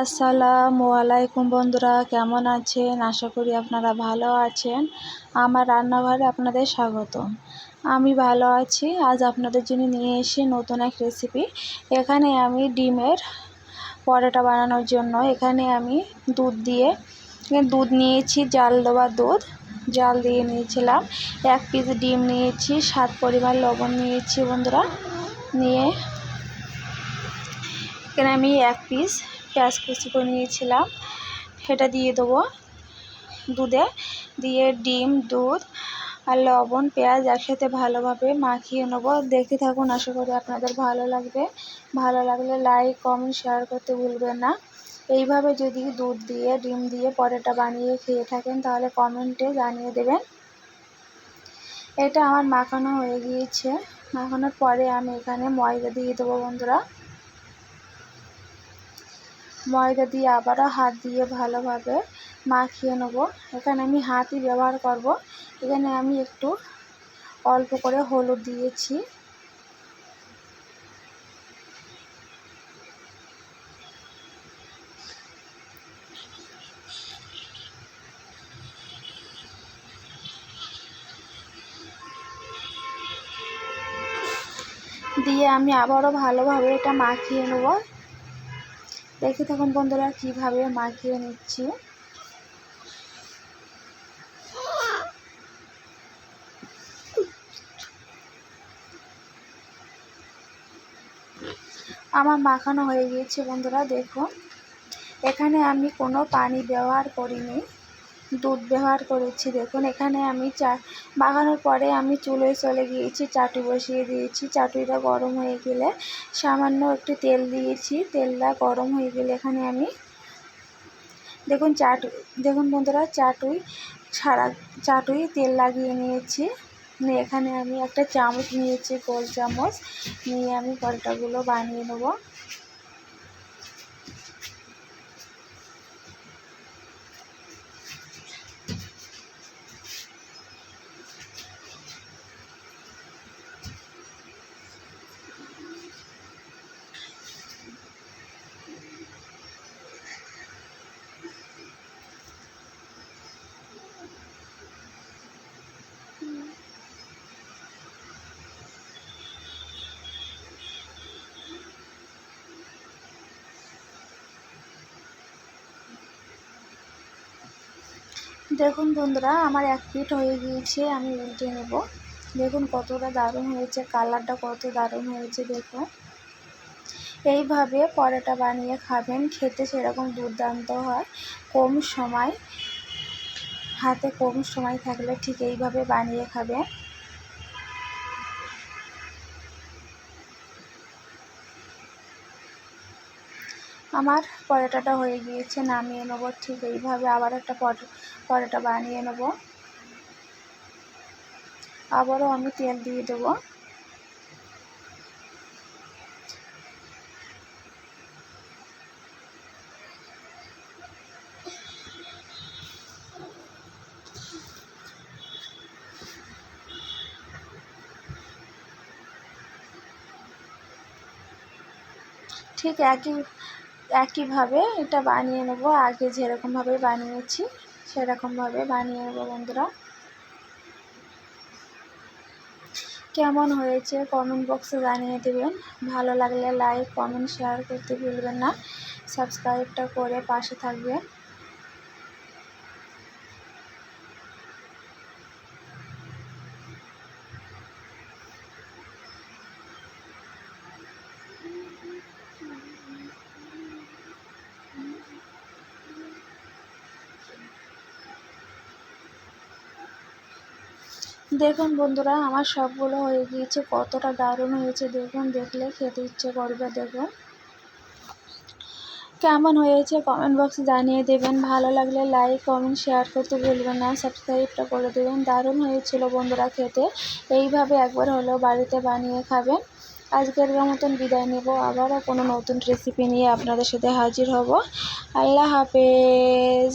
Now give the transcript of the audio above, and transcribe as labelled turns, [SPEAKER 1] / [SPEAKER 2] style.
[SPEAKER 1] আসসালামু আলাইকুম বন্ধুরা, কেমন আছেন? আশা করি আপনারা ভালো আছেন। আমার রান্নাঘরে আপনাদের স্বাগত। আমি ভালো আছি। আজ আপনাদের জন্য নিয়ে এসে নতুন এক রেসিপি এখানে আমি ডিমের পরোটা বানানোর জন্য এখানে আমি দুধ দিয়ে, দুধ নিয়েছি, জাল দেওয়া দুধ। জাল দিয়ে নিয়েছিলাম। এক পিস ডিম নিয়েছি সাত পরিমাণ লবণ নিয়েছি বন্ধুরা। নিয়ে এখানে আমি এক পিস পেঁয়াজ কুচি করে নিয়েছিলাম। সেটা দিয়ে দেবো দুধে। দিয়ে ডিম, দুধ আর লবণ, পেঁয়াজ একসাথে ভালোভাবে মাখিয়ে নেব। দেখতে থাকুন, আশা করি আপনাদের ভালো লাগবে। ভালো লাগলে লাইক কমেন্ট শেয়ার করতে ভুলবেন না। এইভাবে যদি দুধ দিয়ে, ডিম দিয়ে পরেটা বানিয়ে খেয়ে থাকেন, তাহলে কমেন্টে জানিয়ে দেবেন। এটা আমার মাখানো হয়ে গিয়েছে। মাখানোর পরে আমি এখানে ময়দা দিয়ে দেবো বন্ধুরা। ময়দা দিয়ে আবারও হাত দিয়ে ভালোভাবে মাখিয়ে নেব। এখানে আমি হাতই ব্যবহার করব। এখানে আমি একটু অল্প করে হলুদ দিয়েছি। দিয়ে আমি আবারও ভালোভাবে এটা মাখিয়ে নেব। দেখে থাকুন বন্ধুরা কীভাবে মাখিয়ে নিচ্ছি। আমার মাখানো হয়ে গিয়েছে বন্ধুরা, দেখুন। এখানে আমি কোনো পানি ব্যবহার করিনি। দুধ ব্যবহার করেছি। দেখুন, এখানে আমি চা মাখানোর পরে আমি চুলোয় চলে গিয়েছি, চাটু বসিয়ে দিয়েছি। চাটুইটা গরম হয়ে গেলে সামান্য একটু তেল দিয়েছি। তেলটা গরম হয়ে গেলে এখানে আমি দেখুন, চাটু, দেখুন বন্ধুরা, চাটুই ছাড়া, চাটুই তেল লাগিয়ে নিয়েছি। নিয়ে এখানে আমি একটা চামচ নিয়েছি, গোল চামচ। নিয়ে আমি পরোটাগুলো বানিয়ে নেব। দেখুন বন্ধুরা, আমার এক ফিট হয়ে গিয়েছে, আমি উল্টে নেব। দেখুন কতটা দারুণ হয়েছে, কালারটা কত দারুণ হয়েছে, দেখুন। এইভাবে পরোটা বানিয়ে খাবেন, খেতে সেরকম দুর্দান্ত হয়। কম সময়, হাতে কম সময় থাকলে ঠিক এইভাবে বানিয়ে খাবেন। আমার পরোটাটা হয়ে গিয়েছে, নামিয়ে নেব। ঠিক এইভাবে আবার একটা পরোটা বানিয়ে নেব। আবারও আমি তেল দিয়ে দেবো। ঠিক একই একইভাবে এটা বানিয়ে নেব। আগে যেরকমভাবে বানিয়েছি সেরকমভাবে বানিয়ে নেব বন্ধুরা। কেমন হয়েছে কমেন্ট বক্সে জানিয়ে দেবেন। ভালো লাগলে লাইক কমেন্ট শেয়ার করতে ভুলবেন না। সাবস্ক্রাইবটা করে পাশে থাকবেন। দেখুন বন্ধুরা, আমার সবগুলো হয়ে গিয়েছে, কতটা দারুণ হয়েছে। দেখুন, দেখলে খেতে ইচ্ছে করবে, দেখুন। কেমন হয়েছে কমেন্ট বক্সে জানিয়ে দেবেন। ভালো লাগলে লাইক কমেন্ট শেয়ার করতে ভুলবেন না। সাবস্ক্রাইবটা করে দেবেন। দারুণ হয়েছিল বন্ধুরা খেতে। এইভাবে একবার হলেও বাড়িতে বানিয়ে খাবেন। আজকের মতন বিদায় নেব। আবারও কোনো নতুন রেসিপি নিয়ে আপনাদের সাথে হাজির হব। আল্লাহ হাফেজ।